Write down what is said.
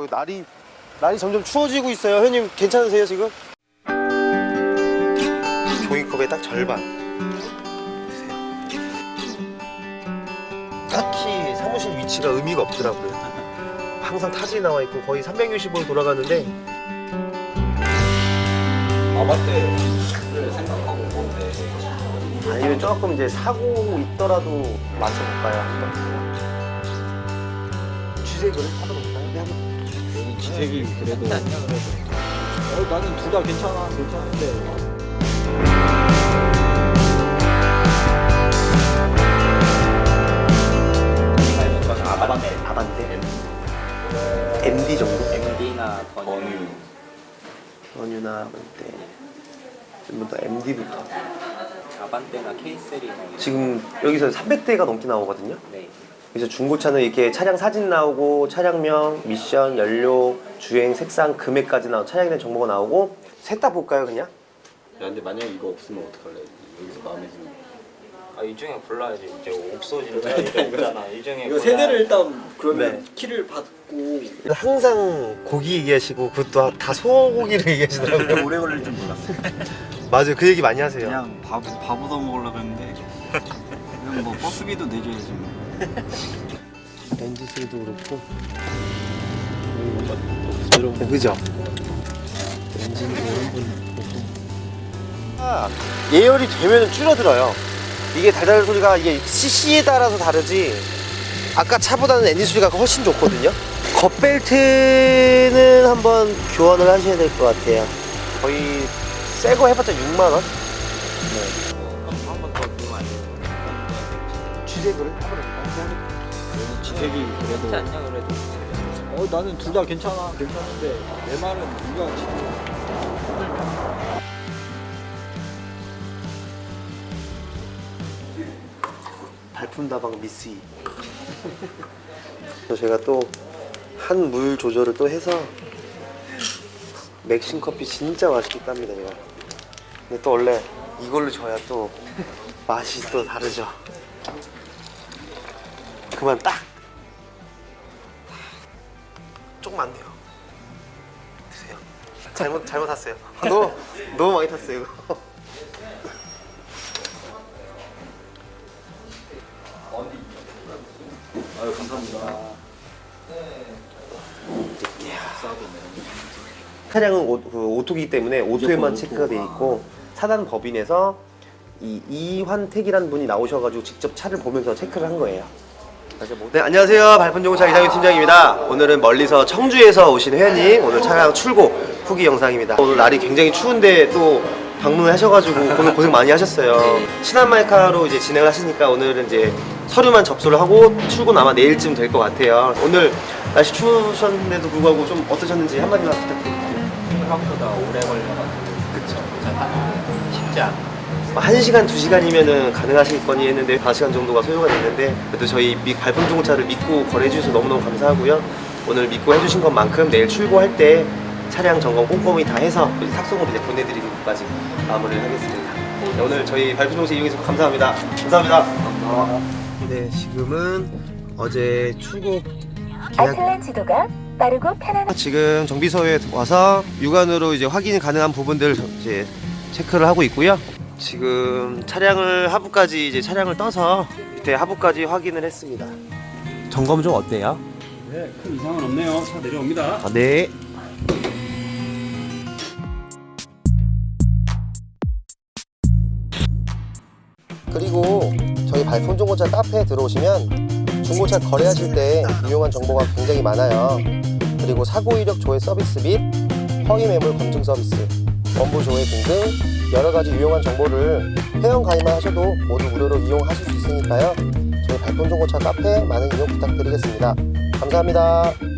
어, 날이 날이 점점 추워지고 있어요. 회원님 괜찮으세요 지금? 종이컵의 딱 절반. 딱히 사무실 위치가 의미가 없더라고요. 항상 타지에 나와 있고 거의 365일 돌아가는데 생각하고 온 건데 아니면 조금 이제 사고 있더라도 맞춰볼까요? 한번? 주색을 타볼까요? 네, 지색이 그래도. 어, 나는 둘 다 괜찮아 괜찮은데. 아반떼 아반떼. MD 정도? MD나 번유. 원유나 아반떼. 전부 다 MD부터. 아반떼나 K3 지금 여기서 300대가 넘게 나오거든요? 네 그래서 중고차는 이렇게 차량 사진 나오고 차량명, 미션, 연료, 주행, 색상, 금액까지 나오고 차량에 대한 정보가 나오고 셋 다 볼까요 그냥? 야 근데 만약에 이거 없으면 어떡할래? 여기서 마음에 드는 아이 중에 골라야지. 이제 없어진 차 이제 없잖아. 이 중에 이거 골라야- 세대를 일단 그러면 네. 키를 받고. 항상 고기 얘기하시고 그것도 다 소고기를 얘기하시더라고요. 오래 걸릴 줄 몰랐어요. 맞아요. 그 얘기 많이 하세요. 그냥 밥 밥 얻어 먹으려고 했는데 그냥 뭐 버스비도 내줘야지 뭐. 엔진 소리도 그렇고. 부드러운 네, 그죠? 엔진도 한번 보고. 아, 예열이 되면 줄어들어요. 이게 달달 소리가 이게 CC에 따라서 다르지. 아까 차보다는 엔진 소리가 훨씬 좋거든요. 겉벨트는 한번 교환을 하셔야 될 것 같아요. 거의 새 거 해봤자 6만원? 한 돼. 취색을 해버릴까요? 지색이 그래도 않냐 그래도 어 나는 둘 다 괜찮아 괜찮은데 내 말은 네가 지금 발품다방 미스이 제가 또 한 물 조절을 또 해서 맥심 커피 진짜 맛있게 땁니다 제가 근데 또 원래 이걸로 줘야 또 맛이 또 다르죠 그만 딱. 조금 안 돼요. 드세요. 잘못 잘못 탔어요. 아, 너무 너무 많이 탔어요 이거. 아유 감사합니다. 차량은 오, 그 오토기 때문에 오토에만 체크가 돼. 있고 사단 법인에서 이 이환택이라는 분이 나오셔가지고 직접 차를 보면서 체크를 한 거예요. 네 안녕하세요 발판정보차 이상윤 팀장입니다. 오늘은 멀리서 청주에서 오신 회원님 오늘 차량 출고 후기 영상입니다. 오늘 날이 굉장히 추운데 또 방문을 하셔가지고 오늘 고생 많이 하셨어요. 신한 마이카로 이제 진행을 하시니까 오늘은 이제 서류만 접수를 하고 출고는 아마 내일쯤 될 것 같아요. 오늘 날씨 추우셨는데도 불구하고 좀 어떠셨는지 한마디만 부탁드립니다. 생각보다 오래 걸려가지고 그쵸 잘 하기 쉽지 않아 뭐 한 시간 두 시간이면은 가능하시겠거니 했는데 4시간 정도가 소요가 됐는데 그래도 저희 미- 발품 중고차를 믿고 거래해 주셔서 너무너무 감사하고요. 오늘 믿고 해주신 것만큼 내일 출고할 때 차량 점검 꼼꼼히 다 해서 이제 탁송으로 이제 보내드리는 것까지 마무리를 하겠습니다. 네, 오늘 저희 발품 중고차 이용해 주셔서 감사합니다. 감사합니다. 네 지금은 어제 출고 아틀란 지도가 빠르고 편안한 지금 정비소에 와서 육안으로 이제 확인이 가능한 부분들 이제 체크를 하고 있고요. 지금 차량을 하부까지 이제 차량을 떠서 밑에 하부까지 확인을 했습니다. 점검 좀 어때요? 네, 큰 이상은 없네요. 차 내려옵니다. 아, 네. 그리고 저희 발품 중고차 카페에 들어오시면 중고차 거래하실 때 유용한 정보가 굉장히 많아요. 그리고 사고 이력 조회 서비스 및 허위 매물 검증 서비스, 원부 조회 등등 여러 가지 유용한 정보를 회원 가입만 하셔도 모두 무료로 이용하실 수 있으니까요. 저희 발품 중고차 카페 많은 이용 부탁드리겠습니다. 감사합니다.